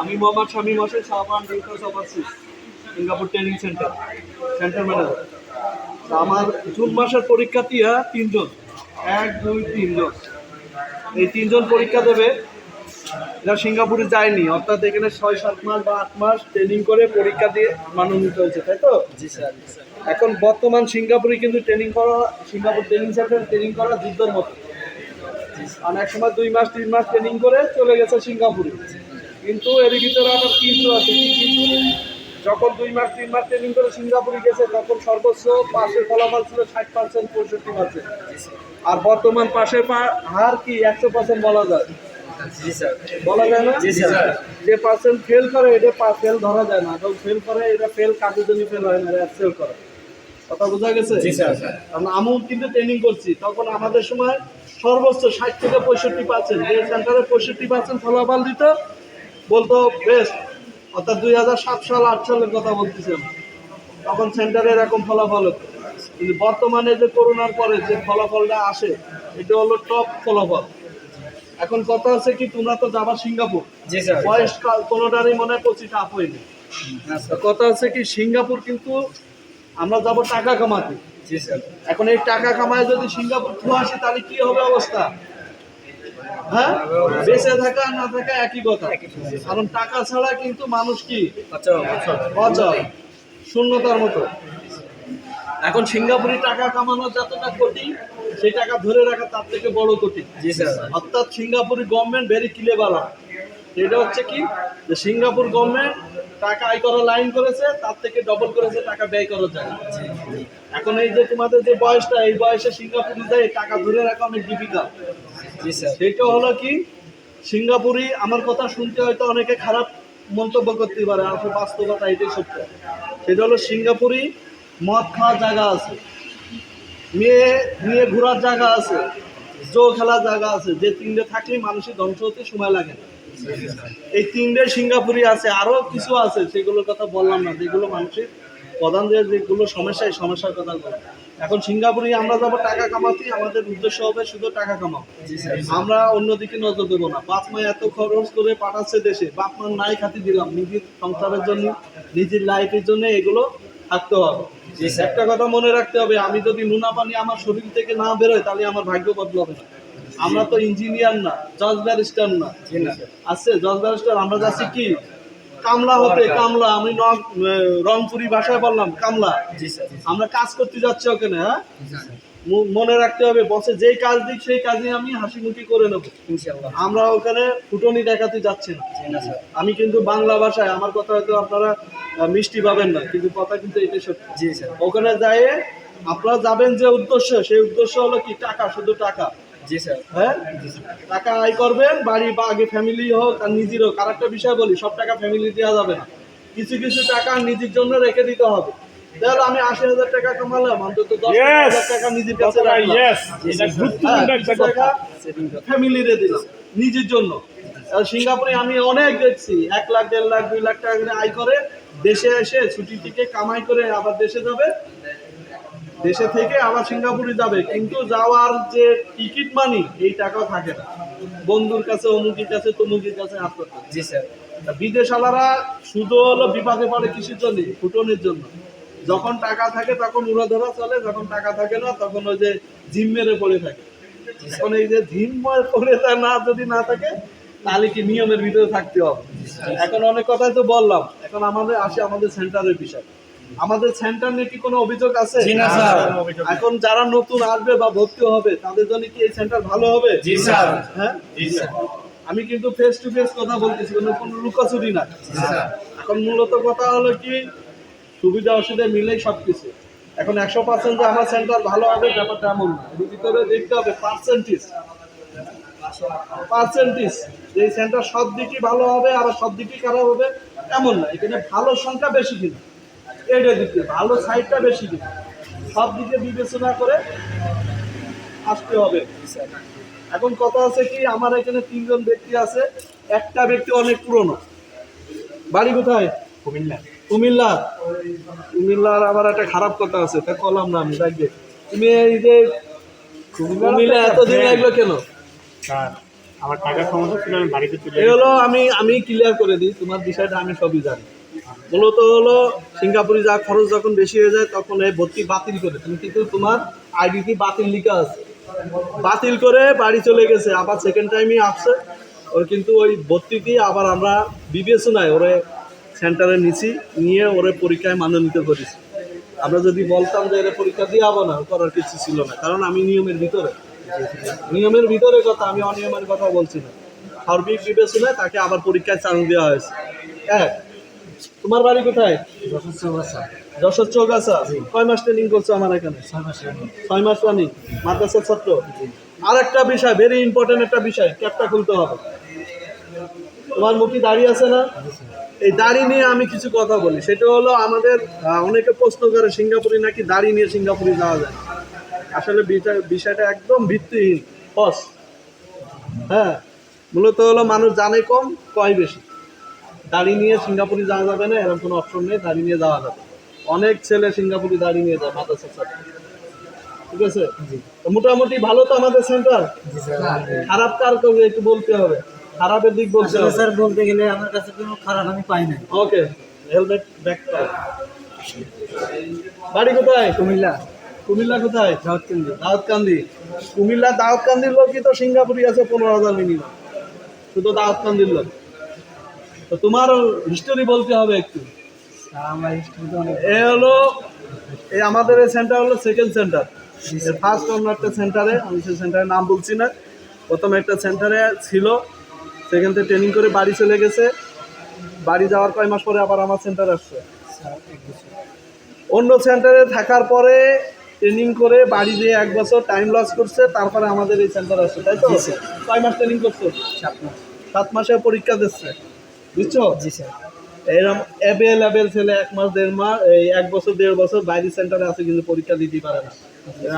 আমি Mohammad Shamim Hossain Shahban ডিউটাস overseas Singapore training centre centre manager. আমার June মাসের পরীক্ষার্থী হ্যাঁ তিনজন। এক দুই তিনজন। এই তিনজন পরীক্ষা দেবে। এরা সিঙ্গাপুরে যায়নি অর্থাৎ এখানে ছয় সাত মাস বা আট মাস ট্রেনিং করে পরীক্ষা দিয়ে মানোন্বিত হয়েছে তাই তো? জি স্যার এখন বর্তমান সিঙ্গাপুরে কিন্তু ট্রেনিং করা সিঙ্গাপুর ট্রেনিং সেন্টারে ট্রেনিং করা যুদ্ধের মতো। আর এক সময় দুই মাস তিন মাস ট্রেনিং করে চলে গেছে সিঙ্গাপুরে। কিন্তু এর ভিতরে আবার কিন্তু আছে। যখন দুই মাস তিন মাস ট্রেনিং করে সিঙ্গাপুরে গেছে তখন সর্বোচ্চ পাশের ফলাফল ছিল ষাট পার্সেন্ট পঁয়ষট্টি পার্সেন্ট আর বর্তমান পাশের পা- হার কি একশো পার্সেন্ট বলা যায়? বলা যায় না? যে পার্সেন্ট ফেল করে এটা ফেল ধরা যায় না। ফেল করে এটা ফেল কাজের জন্য ফেল হয় না ফেল করে। কথা বোঝা গেছে? কারণ আমিও কিন্তু ট্রেনিং করছি। তখন আমাদের সময় সর্বোচ্চ ষাট থেকে পঁয়ষট্টি পার্সেন্ট যে সেন্টারে পঁয়ষট্টি পার্সেন্ট ফলাফল দিত বলতো বেস্ট অর্থাৎ দুই হাজার সাত সাল আট সালের কথা বলতেছেন তখন সেন্টারে এরকম ফলাফল হতো। কিন্তু বর্তমানে যে করোনার পরে যে ফলাফলটা আসে এটা হলো টপ ফলাফল। এখন কথা হচ্ছে কি তোমরা তো যাবা সিঙ্গাপুর। বয়স কাল কোনোটারই মনে হয় পঁচিশ আপ হয়নি। কথা হচ্ছে কি সিঙ্গাপুর কিন্তু আমরা যাব টাকা কামাতে। জি স্যার। এখন এই টাকা কামায় যদি সিঙ্গাপুর থুয়ে আসি তাহলে কি হবে অবস্থা? হ্যাঁ? বেঁচে থাকা না থাকা একই কথা। কারণ টাকা ছাড়া কিন্তু মানুষ কি? আচ্ছা অচল। শূন্যতার মতো। এখন সিঙ্গাপুরি টাকা কামানো যতটা কঠিন সেই টাকা ধরে রাখা তার থেকে বড় কঠিন অর্থাৎ সিঙ্গাপুরি গভর্নমেন্ট ভেরি ক্লিয়ার এটা হচ্ছে কি? যে সিঙ্গাপুর গভর্নমেন্ট টাকা আয় করা লাইন করেছে তার থেকে ডবল করেছে টাকা ব্যয় করা যায় এখন এই যে তোমাদের যে বয়সটা এই বয়সে সিঙ্গাপুরে যায় টাকা ধরে রাখা অনেক ডিফিকাল্ট জি স্যার। সেটা হলো কি? সিঙ্গাপুরি আমার কথা শুনতে হয়তো অনেকে খারাপ মন্তব্য করতে পারে আসলে বাস্তবতা এটাই সত্য। সেটা হলো সিঙ্গাপুরি মদ খাওয়ার জায়গা আছে। মেয়ে নিয়ে ঘোরার জায়গা আছে জো খেলার জায়গা আছে। যে তিনটে থাকলেই মানুষের ধ্বংস হতে সময় লাগে না। এই সিঙ্গাপুরি আছে আরও কিছু আছে সেগুলোর কথা বললাম না যেগুলো মানুষের যেগুলো সমস্যা এই সমস্যার কথা বললাম। এখন সিঙ্গাপুরে আমরা যাব টাকা আমাদের উদ্দেশ্য হবে শুধু টাকা আমরা অন্যদিকে নজর দেবো না। বাপ মা এত খরচ করে পাঠাচ্ছে দেশে বাপ মার নাই খাতি দিলাম নিজের সংসারের জন্য নিজের লাইফের জন্য এগুলো থাকতে হবে। একটা কথা মনে রাখতে হবে আমি যদি নুনা পানি আমার শরীর থেকে না বেরোয় তাহলে আমার ভাগ্য বদলাবে না। আমরা তো ইঞ্জিনিয়ার না জজ ব্যারিস্টার না। আছে জজ ব্যারিস্টার আমরা যাচ্ছি কি? কামলা হতে কামলা আমি রংপুরি ভাষায় বললাম কামলা। জি স্যার আমরা কাজ করতে যাচ্ছি ওখানে হ্যাঁ? মনে রাখতে হবে বসে যেই কাজ দিক সেই কাজে আমি হাসি মুখি করে নেব। আমরা ওখানে ফুটনি দেখাতে যাচ্ছি না। স্যার। আমি কিন্তু বাংলা ভাষায় আমার কথা হয়তো আপনারা মিষ্টি পাবেন না কিন্তু কথা কিন্তু এটাই সত্যি। জি স্যার। ওখানে যায় আপনারা যাবেন যে উদ্দেশ্য সেই উদ্দেশ্য হলো কি? টাকা শুধু টাকা। জি স্যার। হ্যাঁ? টাকা আয় করবেন বাড়ি বা আগে ফ্যামিলি হোক আর নিজের হোক আর একটা বিষয় বলি সব টাকা ফ্যামিলি দেওয়া যাবে না। কিছু কিছু টাকা নিজের জন্য রেখে দিতে হবে। তাহলে আমি আশি হাজার টাকা কামালাম অন্তত দশ হাজার টাকা নিজের কাছে রাখলাম। ইয়েস এটা গুরুত্বপূর্ণ হ্যাঁ, ফ্যামিলিরে দিলাম নিজের জন্য। সিঙ্গাপুরে আমি অনেক দেখছি এক লাখ দেড় লাখ দুই লাখ টাকা করে আয় করে দেশে এসে ছুটি থেকে কামাই করে আবার দেশে যাবে। দেশে থেকে আবার সিঙ্গাপুরে যাবে কিন্তু যাওয়ার যে টিকিট মানি এই টাকাও থাকে না। বন্ধুর কাছে অমুকের কাছে তমুকের কাছে হাত করতে। জি স্যার। বিদেশ আলারা শুধু হলো বিপাকে পড়ে কৃষির জন্য ফুটনের জন্য। যখন টাকা থাকে তখন উড়া ধরা চলে যখন টাকা থাকে না তখন ওই যে জিম মেরে পড়ে থাকে। এখন এই যে জিম পড়ে তা না যদি না থাকে তাহলে কি নিয়মের ভিতরে থাকতে হবে? এখন অনেক কথাই তো বললাম। এখন আমাদের আসে আমাদের সেন্টারের বিষয়। আমাদের সেন্টার নিয়ে কি কোনো অভিযোগ আছে। এখন যারা নতুন আসবে বা ভর্তি হবে তাদের জন্য কি এই সেন্টার ভালো হবে? জি স্যার। হ্যাঁ? জি স্যার। আমি কিন্তু ফেস টু ফেস কথা বলতেছি কোনো কোনো লুকাচুরি না। এখন মূলত কথা হলো কি সুবিধা অসুবিধা মিলেই সব কিছু এখন একশো পার্সেন্ট যে আমার সেন্টার ভালো হবে ব্যাপারটা এমন না। এর ভিতরে দেখতে হবে পার্সেন্টেজ পার্সেন্টেজ যে সেন্টার সব দিকই ভালো হবে আবার সব দিকই খারাপ হবে এমন না। এখানে ভালো সংখ্যা বেশি কিনা এটা দিকে ভালো সাইডটা বেশি দিতে। সব দিকে বিবেচনা করে আসতে হবে। এখন কথা আছে কি আমার এখানে তিনজন ব্যক্তি আছে। একটা ব্যক্তি অনেক পুরনো। বাড়ি কোথায়? কুমিল্লা। কুমিল্লা। কুমিল্লার আবার একটা খারাপ কথা আছে তা কলাম না আমি দেখবে তুমি এই যে কুমিল্লা এতদিন লাগল কেন? আমার টাকার সমস্যা ছিল আমি বাড়িতে চলে এই হলো আমি আমি ক্লিয়ার করে দিই তোমার বিষয়টা আমি সবই জানি। মূলত হলো সিঙ্গাপুরে যা খরচ যখন বেশি হয়ে যায়, তখন এই ভর্তি বাতিল করে কিন্তু তোমার আইডিটি বাতিল লিখা আছে। বাতিল করে বাড়ি চলে গেছে। আবার সেকেন্ড টাইমই আসছে। ওর কিন্তু ওই ভর্তিটি আবার আমরা বিবেচনায় ওরে সেন্টারে নিছি, নিয়ে ওরে পরীক্ষায় মানোন্বিত করেছি। আমরা যদি বলতাম যে এর পরীক্ষা দিয়ে যাব না করার কিছু ছিল না। কারণ আমি নিয়মের ভিতরে। নিয়মের ভিতরে কথা, আমি অনিয়মের কথা বলছি না। সার্বিক বিবেচনায় তাকে আবার পরীক্ষায় চান্স দেওয়া হয়েছে। হ্যাঁ তোমার বাড়ি কোথায়? যশোর চৌবাসা যশোর চৌগাছা। কয় মাস ট্রেনিং করছ আমার এখানে? ছয় মাস রানিং মাদ্রাসার ছাত্র? আর একটা বিষয় ভেরি ইম্পর্টেন্ট একটা বিষয় ক্যাপটা খুলতে হবে। তোমার মুখে দাঁড়িয়ে আছে না? এই দাড়ি নিয়ে আমি কিছু কথা বলি। সেটা হলো আমাদের অনেকে প্রশ্ন করে সিঙ্গাপুরে নাকি দাড়ি নিয়ে সিঙ্গাপুরে যাওয়া যায়? আসলে বিষয়- বিষয়টা একদম ভিত্তিহীন। ফস হ্যাঁ মূলত হলো মানুষ জানে কম কয় বেশি। দাড়ি নিয়ে সিঙ্গাপুরে যাওয়া যাবে না এরকম কোনো অপশন নেই দাড়ি নিয়ে যাওয়া যাবে। অনেক ছেলে সিঙ্গাপুরে দাড়ি নিয়ে যায় মাদ্রাসার ছাত্র ঠিক আছে? মোটামুটি ভালো তো আমাদের সেন্টার খারাপ কার করবে একটু বলতে হবে। খারাপের দিক বলতে হবে। স্যার বলতে গেলে আমার কাছে কোনো খারাপ আমি পাই না ওকে হেলমেট ব্যাক বাড়ি কোথায়? কুমিল্লা। কুমিল্লা কোথায়? দাউদকান্দি। দাউদকান্দি। কুমিল্লা দাউদকান্দির লোকই তো সিঙ্গাপুরি আছে পনেরো হাজার মিনিমাম শুধু দাউদকান্দির লোক। তো তোমার হিস্টোরি বলতে হবে একটু। এ হলো এই আমাদের এই সেন্টার হলো সেকেন্ড সেন্টার ফার্স্ট অন্য একটা সেন্টারে আমি সেই সেন্টারের নাম বলছি না। প্রথম একটা সেন্টারে ছিল সেখান থেকে ট্রেনিং করে বাড়ি চলে গেছে। বাড়ি যাওয়ার কয় মাস পরে আবার আমার সেন্টার আসছে। অন্য সেন্টারে থাকার পরে ট্রেনিং করে বাড়ি যেয়ে এক বছর টাইম লস করছে তারপরে আমাদের এই সেন্টার আসছে তাই তো? কয় মাস ট্রেনিং করছে? সাত মাস। সাত মাসে পরীক্ষা দিচ্ছে। বুঝছ? জি স্যার। এরকম অ্যাভেলেবেল ছেলে এক মাস দেড় মাস এই এক বছর দেড় বছর বাইরের সেন্টারে আছে কিন্তু পরীক্ষা দিতে পারে না।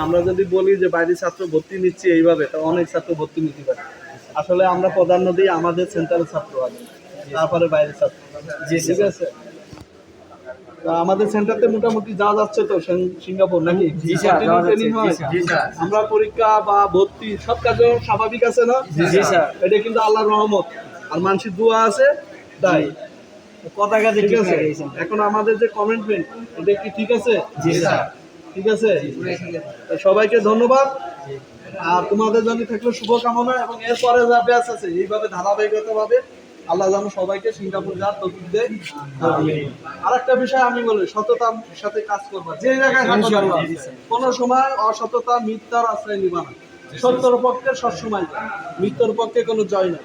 আমরা যদি বলি যে বাইরের ছাত্র ভর্তি নিচ্ছি এইভাবে তো অনেক ছাত্র ভর্তি নিতে পারে। আসলে আমরা প্রাধান্য দিই আমাদের সেন্টারের ছাত্র আগে তারপরে বাইরের ছাত্র। জি, ঠিক আছে? আমাদের সেন্টারতে মোটামুটি যা যাচ্ছে তো সিঙ্গাপুর নাকি। আমরা পরীক্ষা বা ভর্তি সব কাজে স্বাভাবিক আছে না? এটা কিন্তু আল্লাহর রহমত। আর মানুষের দোয়া আছে তাই। পতাকা ঠিক দেখি আছে। এখন আমাদের যে কমেন্টমেন্ট এটা কি ঠিক আছে? জি স্যার। ঠিক আছে? সবাইকে ধন্যবাদ। আর তোমাদের জন্য থাকলে শুভকামনা এবং এরপরে যা ব্যাচ আছে এইভাবে ধারাবাহিকতা ভাবে আল্লাহ যেন সবাইকে সিঙ্গাপুর যাওয়ার তৌফিক দেয়। আর একটা বিষয় আমি বলি সততার সাথে কাজ করবা। যে জায়গায় কোনো সময় অসততা মিথ্যার আশ্রয় নিবা না। সত্যর পক্ষে সবসময় জয়। মিথ্যার পক্ষে কোনো জয় নেই।